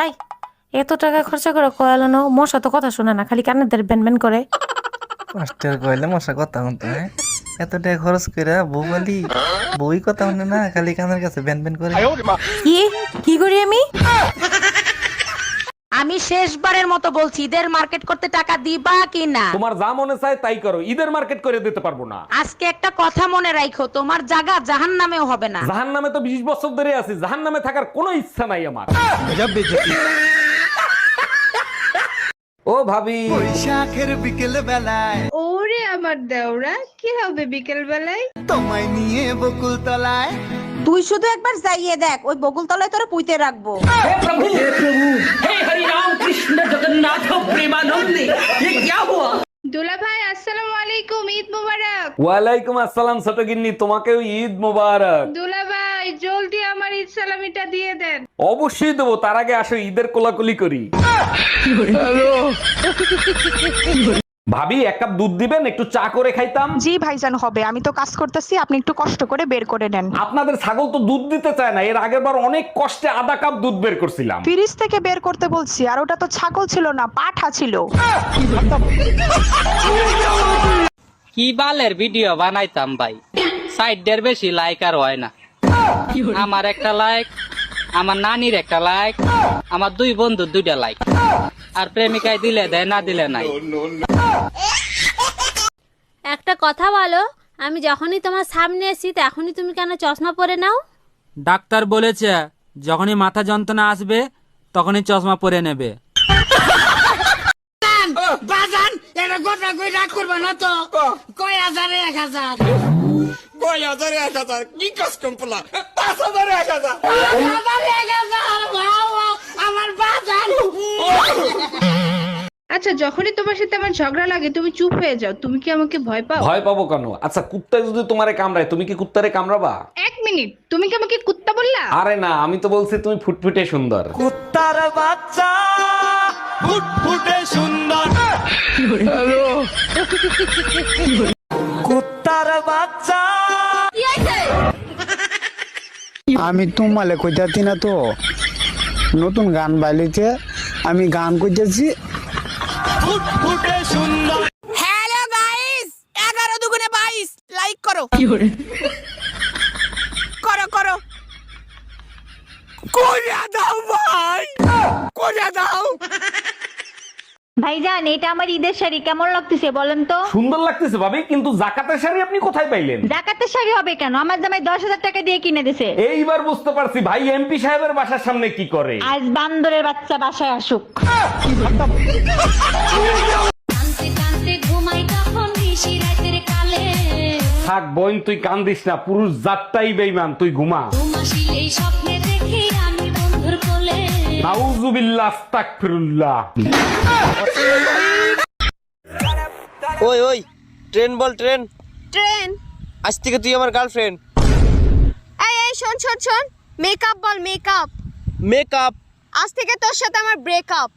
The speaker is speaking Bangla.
তাই? এত টাকা খরচা করে কয়ালানো মশা তো কথা শোনে না খালি কানে ধারে ব্যান ব্যান করে। মাস্টার কইলে মশা কথা হতো হ্যাঁ? এত টাকা খরচ করে বউ বলি বই কথা শুনে না খালি কানের কাছে ব্যান ব্যান করে কি? কি করি আমি? আমি শেষবারের মতো বলছি ঈদের মার্কেট করতে টাকা দিবা কি না? তোমার যা মনে চায় তাই করো ঈদের মার্কেট করে দিতে পারব না। আজকে একটা কথা মনে রাখো তোমার জায়গা জাহান নামেও হবে না। জাহান নামে তো বিশ বছর ধরে আছি জাহান নামে থাকার কোনো ইচ্ছা নাই আমার। ও ভাবি। বৈশাখের বিকেল বেলায় ওরে আমার দেওরা কি হবে বিকেল বেলায় তোমায় নিয়ে বকুল তলায় তুই শুধু একবার যাইয়ে দেখ ওই বকুল তলায় তোরা পুঁতে রাখব। দুলা ভাই আসসালামু আলাইকুম ঈদ মুবারক ওয়ালাইকুম আসসালাম ছোট গিন্নি তোমাকেও ঈদ মোবারক। দুলা ভাই জলদি আমার ঈদ সালামিটা দিয়ে দেন। অবশ্যই দেবো তার আগে আসো ঈদের কোলাকুলি করি। ভাবি এক কাপ দুধ দিবেন একটু চা করে খাইতাম। জি ভাইজান হবে। আমি তো কাজ করতেছি আপনি একটু কষ্ট করে বের করে নেন। আপনাদের ছাগল তো দুধ দিতে চায় না এর আগের বার অনেক কষ্টে আধা কাপ দুধ বের করছিলাম। ফ্রিজ থেকে বের করতে বলছি আর ওটা তো ছাগল ছিল না পাঠা ছিল। কি বালের ভিডিও বানাইতাম ভাই? সাইডের বেশি লাইক আর হয় না। আমার একটা লাইক আমার নানির একটা লাইক আমার দুই বন্ধুর দুইটা লাইক আর প্রেমিকায় দিলে দেয় না দিলে নাই। একটা কথা বলো আমি যখনই তোমার সামনে এসি তখনই তুমি কেন চশমা পরে নাও? ডাক্তার বলেছে যখনই মাথা যন্ত্রণা আসবে তখনই চশমা পরে নেবে। আচ্ছা যখনই তোমার সাথে আমার ঝগড়া লাগে তুমি চুপ হয়ে যাও। তুমি কি আমাকে ভয় পাও? ভয় পাবো কেন? আচ্ছা কুত্তায় যদি তোমারে কামড়ায় তুমি কি কুত্তারে কামড়াবা? এক মিনিট তুমি কি আমাকে কুত্তা বললা? আরে না আমি তো বলছি তুমি ফুটফুটে সুন্দর। কুত্তার বাচ্চা। ফুটফুটে সুন্দর। কুত্তার বাচ্চা। আমি তোমালে কইতাছি না তো নতুন গান বাইলিতে আমি গান কইতেছি। ফুটফুটে সুন্দর। হ্যালো গাইস এগারো দুগুনে বাইশ লাইক করো। করো করো। কইরা দাও ভাই! কইরা দাও। ভাইজান এটা আমার ঈদের শাড়ি। কেমন লাগতেছে বলেন তো? সুন্দর লাগতেছে ভাবি কিন্তু জাকাতের শাড়ি আপনি কোথায় পাইলেন? জাকাতের শাড়ি হবে কেন? আমার জামাই দশ হাজার টাকা দিয়ে কিনে দিছে। এইবার বুঝতে পারছি ভাই এমপি সাহেবের বাসার সামনে কি করে? আজ বান্দরের বাচ্চা বাসায় আসুক। থাক বোন তুই কান্দিস না পুরুষ জাতটাই বেইমান তুই ঘুমা। ওই ওই ট্রেন বল ট্রেন। ট্রেন? আজ থেকে তুই আমার গার্লফ্রেন্ড। এই এই শোন শোন শোন। মেকআপ বল মেকআপ। মেকআপ। আজ থেকে তোর সাথে আমার ব্রেকআপ